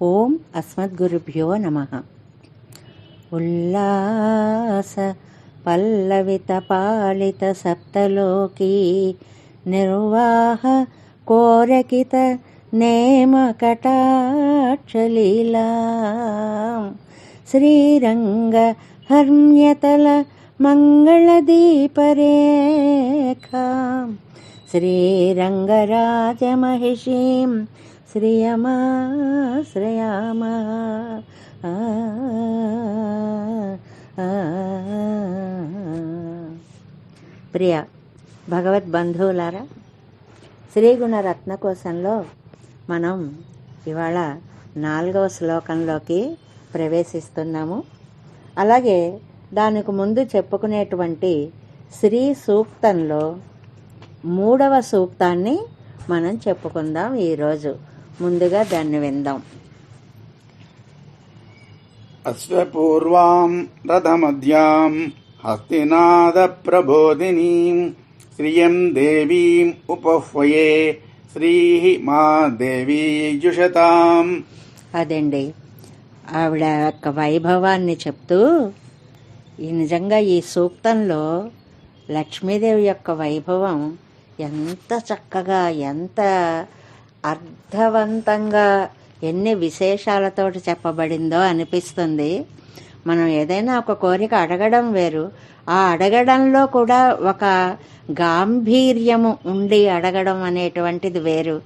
ఓం అస్మద్గురుభ్యో నమ. ఉల్లాస పల్లవిత పాలిత సప్తలోకీ నిర్వాహ కోరకిత నేమ కటాక్షలీలా శ్రీరంగ హర్మ్యతల మంగళదీపరేఖా శ్రీరంగరాజమహిషీం శ్రేయమా ఆ, ఆ, ప్రియ భగవద్బంధువులారా శ్రీగుణ రత్నకోశంలో మనం ఇవాళ నాలుగవ శ్లోకంలోకి ప్రవేశిస్తున్నాము. అలాగే దానికి ముందు చెప్పుకునేటువంటి శ్రీ సూక్తంలో మూడవ సూక్తాన్ని మనం చెప్పుకుందాం ఈరోజు. ముందుగా దాన్ని విందాం. అశ్వపూర్వాం రథమధ్యాం హస్తినాదప్రబోధినీం శ్రియం దేవీం ఉపహ్వయే శ్రీ మా దేవీ జుషతాం. అదండి. ఆవిడ యొక్క వైభవాన్ని చెప్తూ ఈ నిజంగా ఈ సూక్తంలో లక్ష్మీదేవి యొక్క వైభవం ఎంత చక్కగా ఎంత అర్థవంతంగా ఎన్ని విశేషాలతో చెప్పబడిందో అనిపిస్తుంది. మనం ఏదైనా ఒక కోరిక అడగడం వేరు. ఆ అడగడంలో కూడా ఒక గాంభీర్యము ఉండి అడగడం అనేటువంటిది వేరు.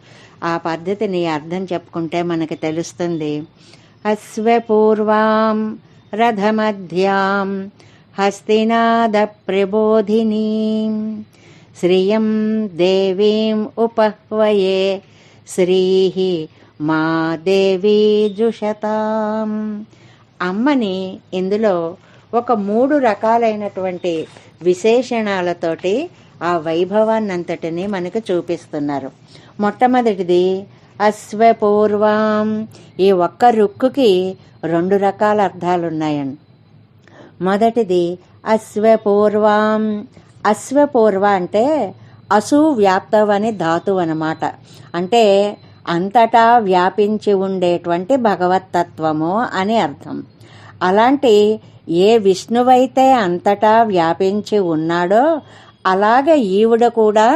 ఆ పద్ధతిని అర్థం చెప్పుకుంటే మనకి తెలుస్తుంది. అశ్వపూర్వాం రథమధ్యాం హస్తినాద ప్రబోధినీం. శ్రియం దేవీం ఉపహ్వయే శ్రీహి మా దేవీ జుషతాం. అమ్మని ఇందులో ఒక మూడు రకాలైనటువంటి విశేషణాలతోటి ఆ వైభవాన్నంతటిని మనకు చూపిస్తున్నారు. మొట్టమొదటిది అశ్వపూర్వం. ఈ ఒక్క రుక్కుకి రెండు రకాల అర్థాలున్నాయండి. మొదటిది అశ్వపూర్వం. అశ్వపూర్వ అంటే అసు వ్యాప్తవ్ అని ధాతువు అనమాట అంటే అంతటా వ్యాపించి ఉండేటువంటి భగవతత్వము అని అర్థం. అలాంటి ఏ విష్ణువైతే అంతటా వ్యాపించి ఉన్నాడో అలాగే ఈవిడ కూడా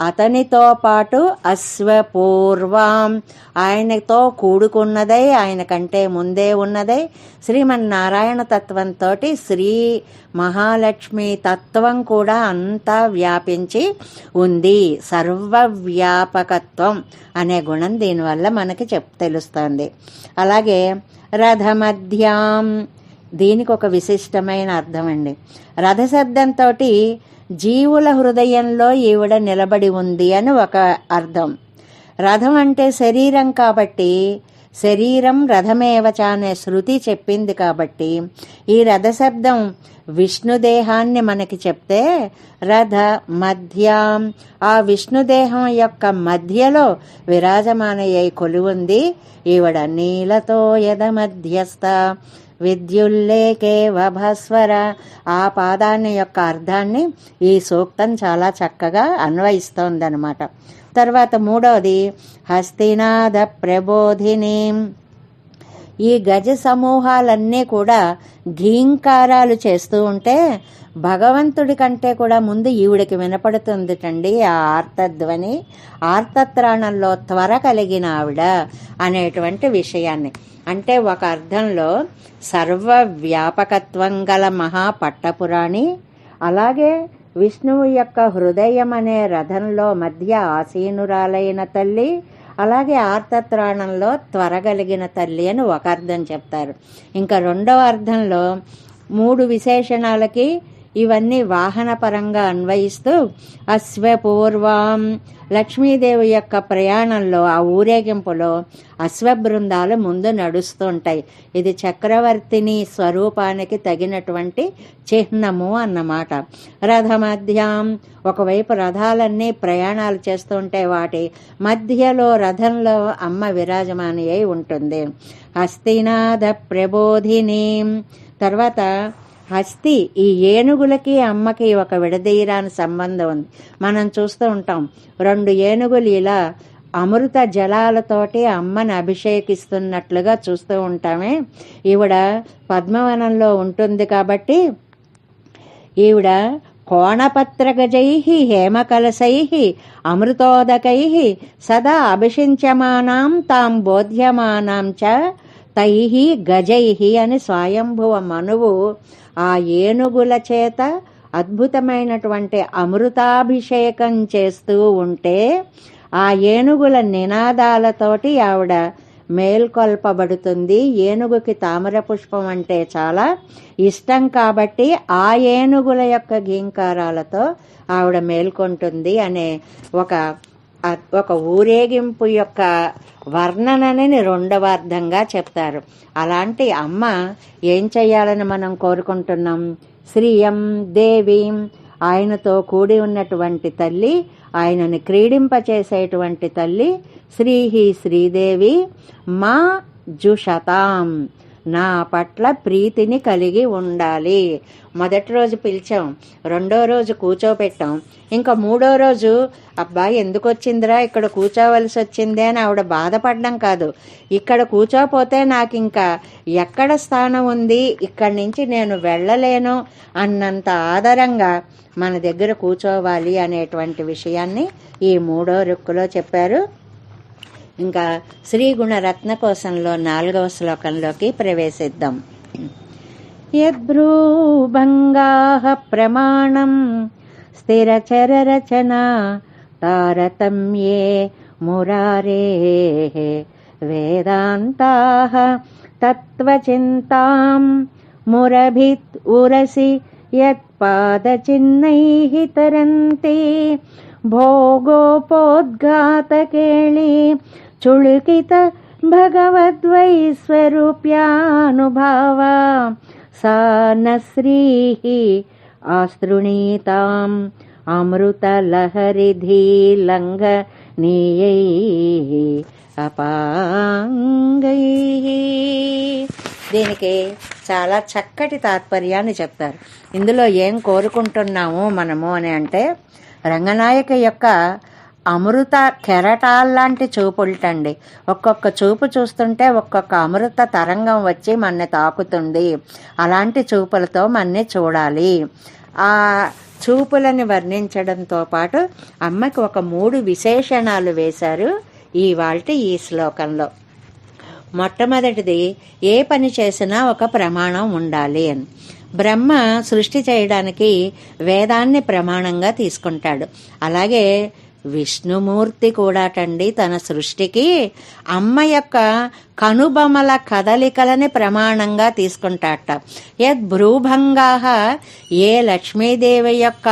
అతనితో పాటు అశ్వపూర్వం. ఆయనతో కూడుకున్నదై ఆయన కంటే ముందే ఉన్నదై శ్రీమన్నారాయణ తత్వంతో శ్రీ మహాలక్ష్మి తత్వం కూడా అంతా వ్యాపించి ఉంది. సర్వవ్యాపకత్వం అనే గుణం దీనివల్ల మనకి చెప్ తెలుస్తుంది. అలాగే రథమధ్యాం. దీనికి ఒక విశిష్టమైన అర్థం అండి రథశబ్దంతో జీవుల హృదయంలో ఈవిడ నిలబడి ఉంది అని ఒక అర్థం. రథం అంటే శరీరం కాబట్టి శరీరం రథమేవచ అనే శృతి చెప్పింది కాబట్టి ఈ రథశబ్దం విష్ణుదేహాన్ని మనకి చెప్తే రథ మధ్యాం ఆ విష్ణుదేహం యొక్క మధ్యలో విరాజమానయ్యై కొలువుంది. ఈవిడ నీలతో యథ మధ్యస్థ. విద్యుల్లేకేవభస్వర. ఆ పాదాన్ని యొక్క అర్థాన్ని ఈ సూక్తం చాలా చక్కగా అన్వయిస్తోందనమాట తర్వాత మూడవది హస్తినాథ ప్రబోధిని. ఈ గజ సమూహాలన్నీ కూడా ఘీంకారాలు చేస్తూ ఉంటే భగవంతుడి కంటే కూడా ముందు ఈవిడికి వినపడుతుందిటండి ఆ ఆర్తధ్వని. ఆర్తత్రాణంలో త్వర కలిగిన ఆవిడ అనేటువంటి విషయాన్ని. అంటే ఒక అర్థంలో సర్వ వ్యాపకత్వం గల మహాపట్టపురాణి అలాగే విష్ణువు యొక్క హృదయం అనే రథంలో మధ్య ఆసీనురాలైన తల్లి అలాగే ఆర్తత్రాణంలో త్వరగలిగిన తల్లి అని ఒక అర్థం చెప్తారు. ఇంకా రెండవ అర్థంలో మూడు విశేషణాలకి ఇవన్నీ వాహన పరంగా అన్వయిస్తూ అశ్వపూర్వం లక్ష్మీదేవి యొక్క ప్రయాణంలో ఆ ఊరేగింపులో అశ్వ బృందాలు ముందు నడుస్తుంటాయి. ఇది చక్రవర్తిని స్వరూపానికి తగినటువంటి చిహ్నము అన్నమాట. రథమధ్యం ఒకవైపు రథాలన్నీ ప్రయాణాలు చేస్తుంటే వాటి మధ్యలో రథంలో అమ్మ విరాజమాని అయి ఉంటుంది. హస్తినాథ ప్రబోధిని. తర్వాత హస్తి ఈ ఏనుగులకి అమ్మకి ఒక విడదీయరాని సంబంధం ఉంది. మనం చూస్తూ ఉంటాం రెండు ఏనుగులు ఇలా అమృత జలాలతోటి అమ్మని అభిషేకిస్తున్నట్లుగా చూస్తూ ఉంటామే. ఈవిడ పద్మవనంలో ఉంటుంది కాబట్టి ఈవిడ కోణపత్రగజై హేమకలశై అమృతోదకై సదా అభిషించమానాం తాం బోధ్యమానాం చ తై గజై అని స్వయంభువ మనువు ఆ ఏనుగుల చేత అద్భుతమైనటువంటి అమృతాభిషేకం చేస్తూ ఉంటే ఆ ఏనుగుల నినాదాలతోటి ఆవిడ మేల్కొల్పబడుతుంది. ఏనుగుకి తామర పుష్పం అంటే చాలా ఇష్టం కాబట్టి ఆ ఏనుగుల యొక్క గీంకారాలతో ఆవిడ మేల్కొంటుంది అనే ఒక ఒక ఊరేగింపు యొక్క వర్ణనని రెండవ అర్థంగా చెప్తారు. అలాంటి అమ్మ ఏం చేయాలని మనం కోరుకుంటున్నాం? శ్రీయం దేవీం ఆయనతో కూడి ఉన్నటువంటి తల్లి ఆయనని క్రీడింపచేసేటువంటి తల్లి శ్రీహి శ్రీదేవి మా జుషతాం. నా పట్ల ప్రీతిని కలిగి ఉండాలి. మొదటి రోజు పిలిచాం. రెండో రోజు కూర్చోపెట్టాం ఇంకా మూడో రోజు అబ్బాయి ఎందుకు వచ్చిందిరా ఇక్కడ కూర్చోవలసి వచ్చింది అని ఆవిడ బాధపడడం కాదు. ఇక్కడ కూర్చోపోతే నాకు ఇంకా ఎక్కడ స్థానం ఉంది? ఇక్కడి నుంచి నేను వెళ్ళలేను అన్నంత ఆధారంగా మన దగ్గర కూర్చోవాలి అనేటువంటి విషయాన్ని ఈ మూడో రుక్కులో చెప్పారు. ఇంకా శ్రీగుణ రత్నకోశంలో నాలుగవ శ్లోకంలోకి ప్రవేశిద్దాం. యద్భ్రూభంగా ప్రమాణం స్థిరచరరచన తారతమ్యే మురారే వేదాంతా తత్వచింతాం మురభిత్ ఉరసి యత్పాదచిహ్నైः తరంతి భోగోపోద్ఘాతకేళి చుళుకిత భగవద్వైస్వరూప్యానుభావ सा न श्रीः आस्तृणीताम् अमृतलहरिधीलङ्घनीयैः అపాంగైః దీనికి చాలా చక్కటి తాత్పర్యాన్ని చెప్తారు ఇందులో ఏం కోరుకుంటున్నాము మనము అని అంటే రంగనాయక యొక్క అమృత కెరటాల్లాంటి చూపులటండి. ఒక్కొక్క చూపు చూస్తుంటే ఒక్కొక్క అమృత తరంగం వచ్చి మన్ని తాకుతుంది. అలాంటి చూపులతో మన్ని చూడాలి. ఆ చూపులని వర్ణించడంతో పాటు అమ్మకి ఒక మూడు విశేషణాలు వేశారు ఈ వాళ్ళ ఈ శ్లోకంలో. మొట్టమొదటిది ఏ పని చేసినా ఒక ప్రమాణం ఉండాలి. అని బ్రహ్మ సృష్టి చేయడానికి వేదాన్ని ప్రమాణంగా తీసుకుంటాడు. అలాగే విష్ణుమూర్తి కూడాటండి తన సృష్టికి అమ్మ యొక్క కనుబొమల కదలికలని ప్రమాణంగా తీసుకుంటాట. యద్భ్రూభంగా ఏ లక్ష్మీదేవి యొక్క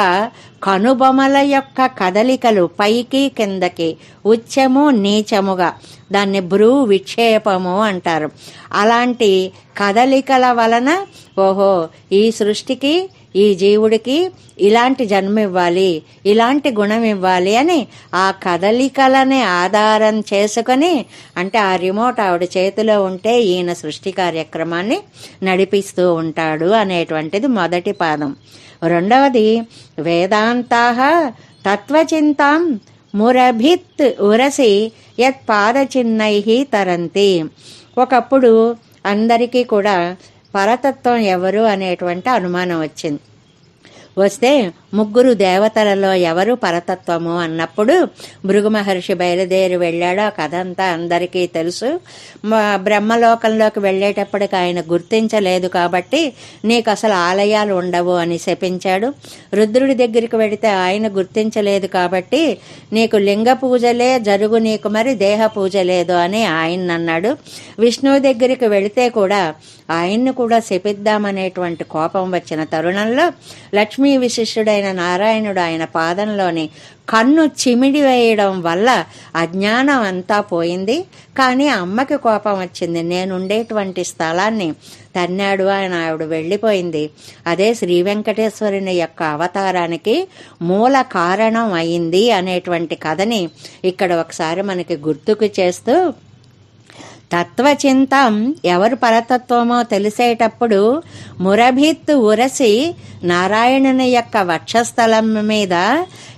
కనుబొమల యొక్క కదలికలు పైకి కిందకి ఉచ్చము నీచముగా దాన్ని భ్రూ విక్షేపము అంటారు. అలాంటి కదలికల వలన ఓహో ఈ సృష్టికి ఈ జీవుడికి ఇలాంటి జన్మ ఇవ్వాలి ఇలాంటి గుణం ఇవ్వాలి అని ఆ కదలికలని ఆధారం చేసుకొని అంటే ఆ రిమోట్ ఆవిడ చేతిలో ఉంటే ఈయన సృష్టి కార్యక్రమాన్ని నడిపిస్తూ ఉంటాడు అనేటువంటిది మొదటి పాదం. రెండవది వేదాంతా తత్వచింతాం మురభిత్ ఉరసి యత్ పాదచిన్నై తరంతి. ఒకప్పుడు అందరికీ కూడా పరతత్వం ఎవరు అనేటువంటి అనుమానం వచ్చింది. వస్తే ముగ్గురు దేవతలలో ఎవరు పరతత్వము అన్నప్పుడు భృగు మహర్షి బయలుదేరి వెళ్ళాడు. ఆ కథ అంతా అందరికీ తెలుసు. బ్రహ్మలోకంలోకి వెళ్ళేటప్పటికి ఆయన గుర్తించలేదు కాబట్టి నీకు అసలు ఆలయాలు ఉండవు అని శపించాడు. రుద్రుడి దగ్గరికి వెడితే ఆయన గుర్తించలేదు కాబట్టి నీకు లింగ పూజలే జరుగు నీకు మరి దేహ పూజ లేదు అని ఆయన అన్నాడు. విష్ణువు దగ్గరికి వెళితే కూడా ఆయన్ని కూడా శపిద్దామనేటువంటి కోపం వచ్చిన తరుణంలో లక్ష్మీ విశిష్యుడైన నారాయణుడు ఆయన పాదంలోని కన్ను చిమిడి వేయడం వల్ల అజ్ఞానం అంతా పోయింది. కానీ అమ్మకి కోపం వచ్చింది. నేనుండేటువంటి స్థలాన్ని తన్నాడు అని ఆవిడ వెళ్ళిపోయింది. అదే శ్రీ వెంకటేశ్వరుని యొక్క అవతారానికి మూల కారణం అయింది అనేటువంటి కథని ఇక్కడ ఒకసారి మనకి గుర్తుకు చేస్తూ తత్వచింతం ఎవరు పరతత్వమో తెలిసేటప్పుడు మురభిత్తు ఉరసి నారాయణుని యొక్క వక్షస్థలం మీద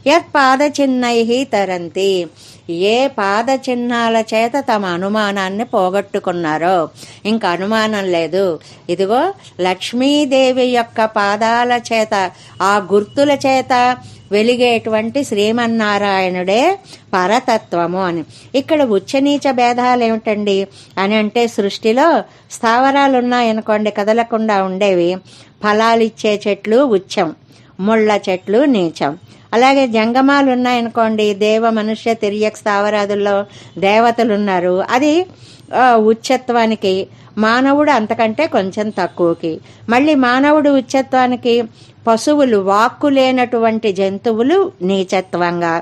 యత్పాదచిన్నై తరంతి. ఏ పాద చిహ్నాల చేత తమ అనుమానాన్ని పోగొట్టుకున్నారో. ఇంక అనుమానం లేదు. ఇదిగో లక్ష్మీదేవి యొక్క పాదాల చేత ఆ గుర్తుల చేత వెలిగేటువంటి శ్రీమన్నారాయణుడే పరతత్వము అని. ఇక్కడ ఉచ్చనీచ భేదాలు ఏమిటండి? అని అంటే సృష్టిలో స్థావరాలు ఉన్నాయనుకోండి కదలకుండా ఉండేవి. ఫలాలు ఇచ్చే చెట్లు ఉచ్చం. ముళ్ళ చెట్లు నీచం. అలాగే జంగమాలు ఉన్నాయనుకోండి దేవ మనుష్య తిరియక్ స్థావరాదుల్లో దేవతలు ఉన్నారు అది ఉచ్చత్వానికి మానవుడు అంతకంటే కొంచెం తక్కువకి. మళ్ళీ మానవుడు ఉచ్చత్వానికి పశువులు వాక్కు లేనటువంటి జంతువులు నీచత్వంగా.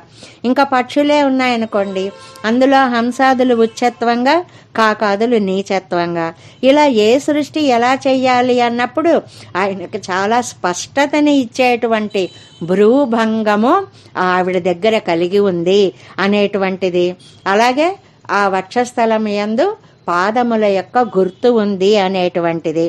ఇంకా పక్షులే ఉన్నాయనుకోండి అందులో హంసాదులు ఉచ్చత్వంగా కాకాదులు నీచత్వంగా. ఇలా ఏ సృష్టి ఎలా చేయాలి అన్నప్పుడు ఆయనకు చాలా స్పష్టతని ఇచ్చేటువంటి భ్రూభంగము ఆవిడ దగ్గర కలిగి ఉంది అనేటువంటిది. అలాగే ఆ వక్షస్థలం యందు పాదముల యొక్క గుర్తు ఉంది అనేటువంటిది.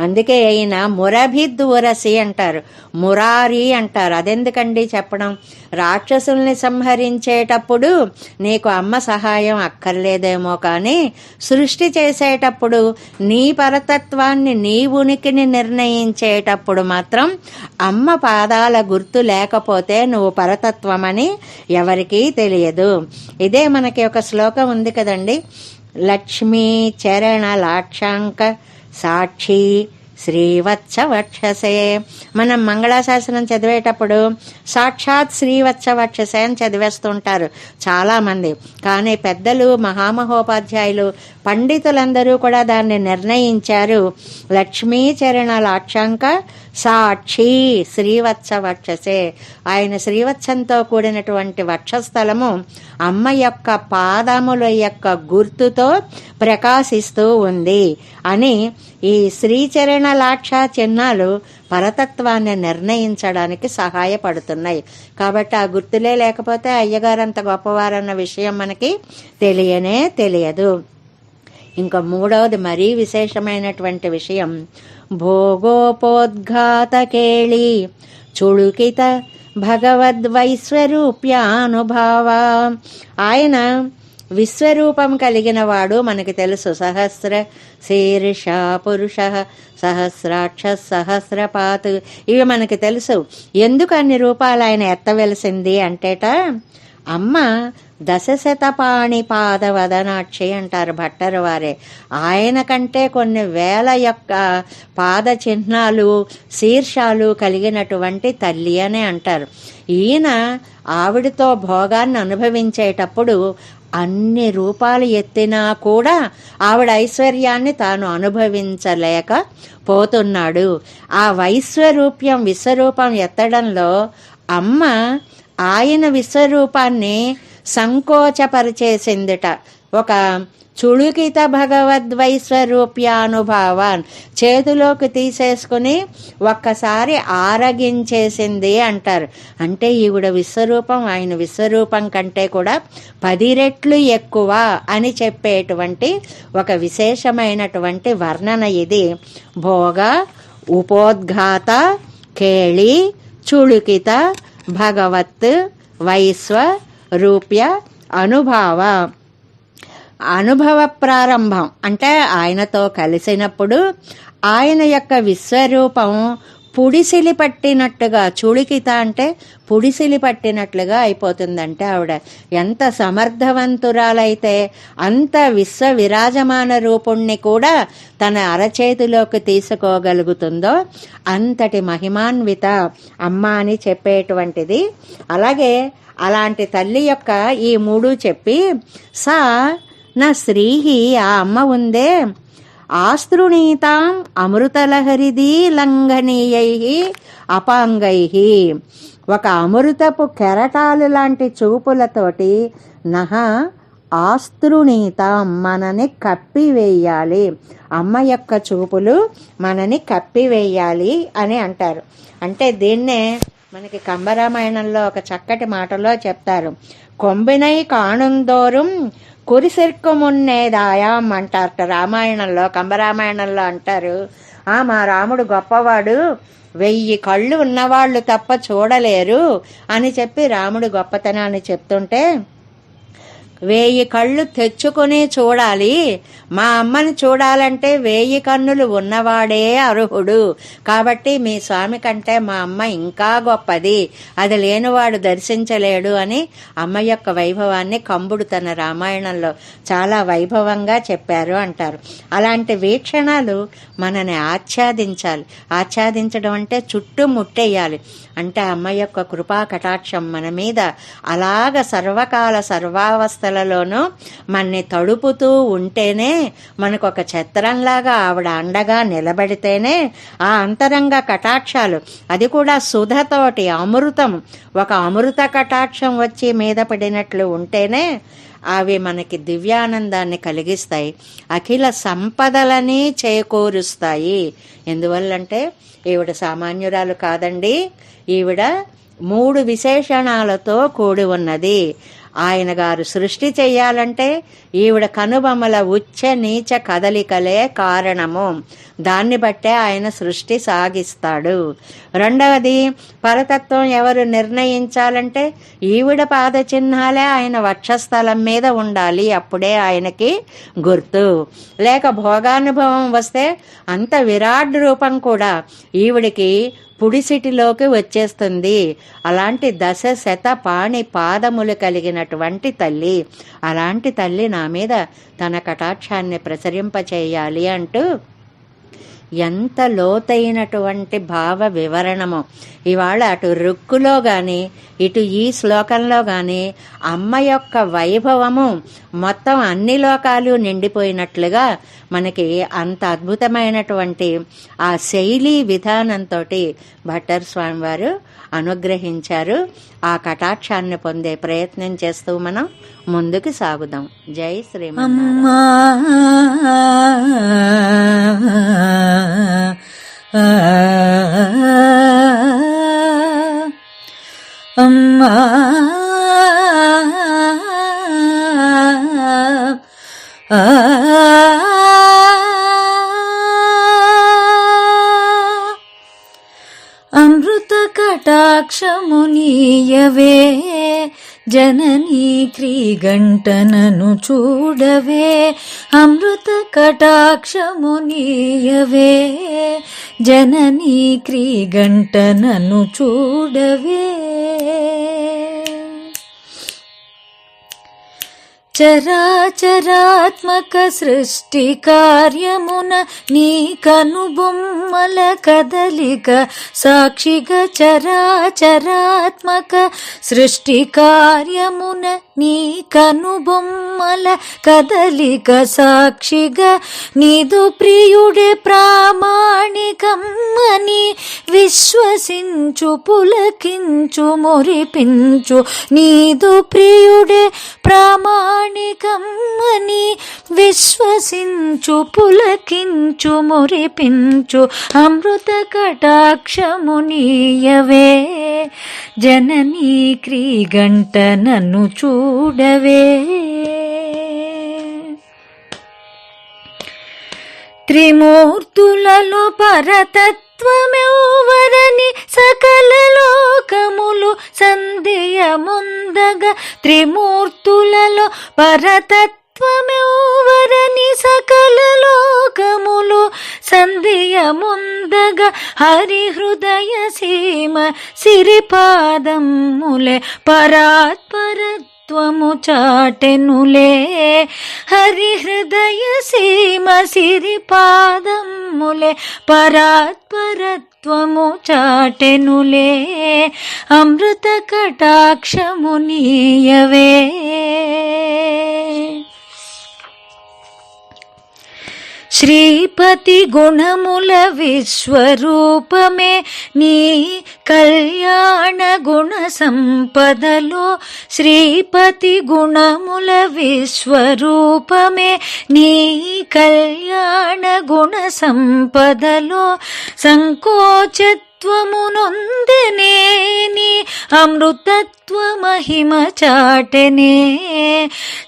అందుకే అయిన మురభిద్దురసి అంటారు. మురారి అంటారు. అదెందుకండి చెప్పడం? రాక్షసుల్ని సంహరించేటప్పుడు నీకు అమ్మ సహాయం అక్కర్లేదేమో కానీ సృష్టి చేసేటప్పుడు నీ పరతత్వాన్ని నీ ఉనికిని నిర్ణయించేటప్పుడు మాత్రం అమ్మ పాదాల గుర్తు లేకపోతే నువ్వు పరతత్వమని ఎవరికీ తెలియదు. ఇదే మనకి ఒక శ్లోకం ఉంది కదండి. లక్ష్మీ చరణ లాక్షాంక సాక్షి శ్రీవత్సవక్షసే. మనం మంగళాశాసనం చదివేటప్పుడు సాక్షాత్ శ్రీవత్స వక్షసే అని చదివేస్తుంటారు చాలామంది. కానీ పెద్దలు మహామహోపాధ్యాయులు పండితులందరూ కూడా దాన్ని నిర్ణయించారు లక్ష్మీచరణ లాక్షాంక సాక్షి శ్రీవత్స వక్షసే. ఆయన శ్రీవత్సంతో కూడినటువంటి వక్షస్థలము అమ్మ యొక్క పాదముల యొక్క గుర్తుతో ప్రకాశిస్తూ ఉంది అని ఈ శ్రీచరణ లాక్ష చిహ్నాలు పరతత్వాన్ని నిర్ణయించడానికి సహాయపడుతున్నాయి. కాబట్టి ఆ గుర్తులే లేకపోతే అయ్యగారంత గొప్పవారన్న విషయం మనకి తెలియనే తెలియదు. ఇంకా మూడవది మరీ విశేషమైనటువంటి విషయం. భోగోపోద్ఘాతకేళి చుడుకిత భగవద్వైశ్వరూప్యానుభావ ఆయన విశ్వరూపం కలిగిన వాడు మనకి తెలుసు సహస్ర శీర్ష పురుష సహస్రాక్ష సహస్రపాత్. ఇవి మనకి తెలుసు. ఎందుకు అన్ని రూపాలు ఆయన ఎత్తవలసింది అంటేట అమ్మ దశశతపాణి పాదవదనాక్షి అంటారు భట్టరు వారే ఆయన కంటే కొన్ని వేల యొక్క పాద చిహ్నాలు శీర్షాలు కలిగినటువంటి తల్లి అనే అంటారు. ఈయన ఆవిడతో భోగాన్ని అనుభవించేటప్పుడు అన్ని రూపాలు ఎత్తినా కూడా ఆవిడ ఐశ్వర్యాన్ని తాను అనుభవించలేక పోతున్నాడు. ఆ వైశ్వరూప్యం విశ్వరూపం ఎత్తడంలో అమ్మ ఆయన విశ్వరూపాన్ని సంకోచపరిచేసిందిట. ఒక చుడుకిత భగవద్వైశ్వరూప్యానుభావాన్ చేతిలోకి తీసేసుకుని ఒక్కసారి ఆరగించేసింది అంటారు. అంటే ఈవిడ విశ్వరూపం ఆయన విశ్వరూపం కంటే కూడా పది రెట్లు ఎక్కువ అని చెప్పేటువంటి ఒక విశేషమైనటువంటి వర్ణన ఇది. భోగ ఉపోద్ఘాత కేళి చుడుకిత భగవత్ వైశ్వ రూప్య అనుభావ. అనుభవ ప్రారంభం అంటే ఆయనతో కలిసినప్పుడు ఆయన యొక్క విశ్వరూపం పుడిసిలి పట్టినట్టుగా చుడికిత అంటే పుడిసిలి పట్టినట్లుగా అయిపోతుందంటే ఆవిడ ఎంత సమర్థవంతురాలైతే అంత విశ్వ విరాజమాన రూపుణ్ణి కూడా తన అరచేతిలోకి తీసుకోగలుగుతుందో అంతటి మహిమాన్విత అమ్మ అని చెప్పేటువంటిది. అలాగే అలాంటి తల్లి యొక్క ఈ మూడు చెప్పి సా నా స్త్రీహి ఆ అమ్మ ఉందే ఆస్తృణీతాం అమృతలహరిది లంఘనీయై అపాంగై. ఒక అమృతపు కెరటాలు లాంటి చూపులతోటి నహ ఆస్తృణీత మనని కప్పివేయాలి. అమ్మ యొక్క చూపులు మనని కప్పివేయాలి అని అంటారు. అంటే దీన్నే మనకి కంబరామాయణంలో ఒక చక్కటి మాటలో చెప్తారు. కొంబినై కాణుందోరం కురిసిర్కుమున్నేదాయాం అంటారట రామాయణంలో కంబరామాయణంలో అంటారు ఆ మా రాముడు గొప్పవాడు వెయ్యి కళ్ళు ఉన్నవాళ్ళు తప్ప చూడలేరు అని చెప్పి రాముడు గొప్పతనాన్ని చెప్తుంటే వేయి కళ్ళు తెచ్చుకుని చూడాలి. మా అమ్మని చూడాలంటే వేయి కన్నులు ఉన్నవాడే అర్హుడు. కాబట్టి మీ స్వామి కంటే మా అమ్మ ఇంకా గొప్పది. అది లేనివాడు దర్శించలేడు అని అమ్మ యొక్క వైభవాన్ని కంబుడు తన రామాయణంలో చాలా వైభవంగా చెప్పారు అంటారు. అలాంటి వీక్షణాలు మనని ఆచ్ఛాదించాలి. ఆచ్ఛాదించడం అంటే చుట్టూ ముట్టేయాలి. అంటే అమ్మ యొక్క కృపా కటాక్షం మన మీద. అలాగ సర్వకాల సర్వావస్థ సర్వావస్థలలోనూ మన్ని తడుపుతూ ఉంటేనే మనకు ఒక ఛత్రంలాగా ఆవిడ అండగా నిలబడితేనే ఆ అంతరంగ కటాక్షాలు. అది కూడా సుధతోటి అమృతం. ఒక అమృత కటాక్షం వచ్చి మీద పడినట్లు ఉంటేనే అవి మనకి దివ్యానందాన్ని కలిగిస్తాయి. అఖిల సంపదలని చేకూరుస్తాయి. ఎందువల్లంటే ఈవిడ సామాన్యురాలు కాదండి. ఈవిడ మూడు విశేషణాలతో కూడి ఉన్నది. ఆయన గారు సృష్టి చెయ్యాలంటే ఈవిడ కనుబొమ్మల ఉచ్చ నీచ కదలికలే కారణము. దాన్ని బట్టే ఆయన సృష్టి సాగిస్తాడు. రెండవది పరతత్వం ఎవరు నిర్ణయించాలంటే ఈవిడ పాద చిహ్నాలే ఆయన వక్షస్థలం మీద ఉండాలి. అప్పుడే ఆయనకి గుర్తు. లేక భోగానుభవం వస్తే అంత విరాట్ రూపం కూడా ఈవిడికి పుడిసిటిలోకి వచ్చేస్తుంది. అలాంటి దశ శత పాణి పాదములు కలిగినటువంటి తల్లి. అలాంటి తల్లి నా మీద తన కటాక్షాన్ని ప్రసరింపచేయాలి అంటూ ఎంత లోతైనటువంటి భావ వివరణము. ఇవాళ అటు రుక్కులో గాని ఇటు ఈ శ్లోకంలో గాని అమ్మ యొక్క వైభవము మొత్తం అన్ని లోకాలు నిండిపోయినట్లుగా మనకి అంత అద్భుతమైనటువంటి ఆ శైలి విధానంతో భట్టర్ స్వామి వారు అనుగ్రహించారు. ఆ కటాక్షాన్ని పొందే ప్రయత్నం చేస్తూ మనం ముందుకు సాగుదాం. జై శ్రీమన్నారాయణ. అమ్మా. జననీ క్రీగంటనను చూడవే అమృత కటాక్షము నీయవే. జననీ క్రీగంటనను చూడవే. చరాచరాత్మక సృష్టి కార్యమున నీ కనుబొమ్మల కదలిక సాక్షిగా చరాచరాత్మక సృష్టి కార్యమున నీ కనుబొమ్మల కదలిక సాక్షిగా నీదు ప్రియుడే ప్రామాణికమ్మని విశ్వసించు పులకించు మురిపించు. నీదు ప్రియుడే ప్రామాణికమ్మని విశ్వసించు పులకించు మురిపించు. అమృత కటాక్షమునీయవే జననీ క్రీగంట నన్ను చూడవే. త్రిమూర్తులలో పరతత్వమెవరని సకల లోకములు సందేయముందగా త్రిమూర్తులలో త్రిమూర్తులలో పరతత్వమెవరని సకల లోకములు సందేయ ముందగ హరి హృదయ సీమ సిరిపాదములే పరాత్పర త్వము చాటెనులే. హరి హృదయ సీమ సిరిపాదములే పాదములే పరాత్పరత్వము చాటెనులే. అమృత కటాక్షమునీయవే శ్రీపతి గుణముల విశ్వరూపమే నీ కళ్యాణ గుణ సంపదలో శ్రీపతి గుణముల విశ్వరూపమే నీ కళ్యాణ గుణ సంపదలో సంకోచ సంకోచత్వమునొందనేని అమృతత్వ మహిమ చాటనే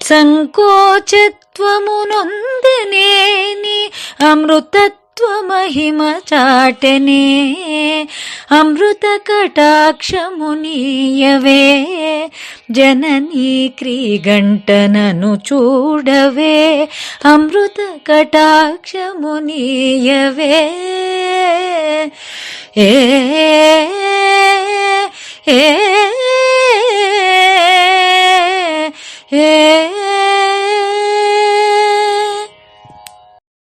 సంకోచత్వమునొందనేని అమృతత్వ త్వమహిమ చాటనే అమృత కటాక్షమునీయవే జననీ క్రీగంటనను చూడవే అమృత కటాక్షమునీయవే. ఏ ఏ ఏ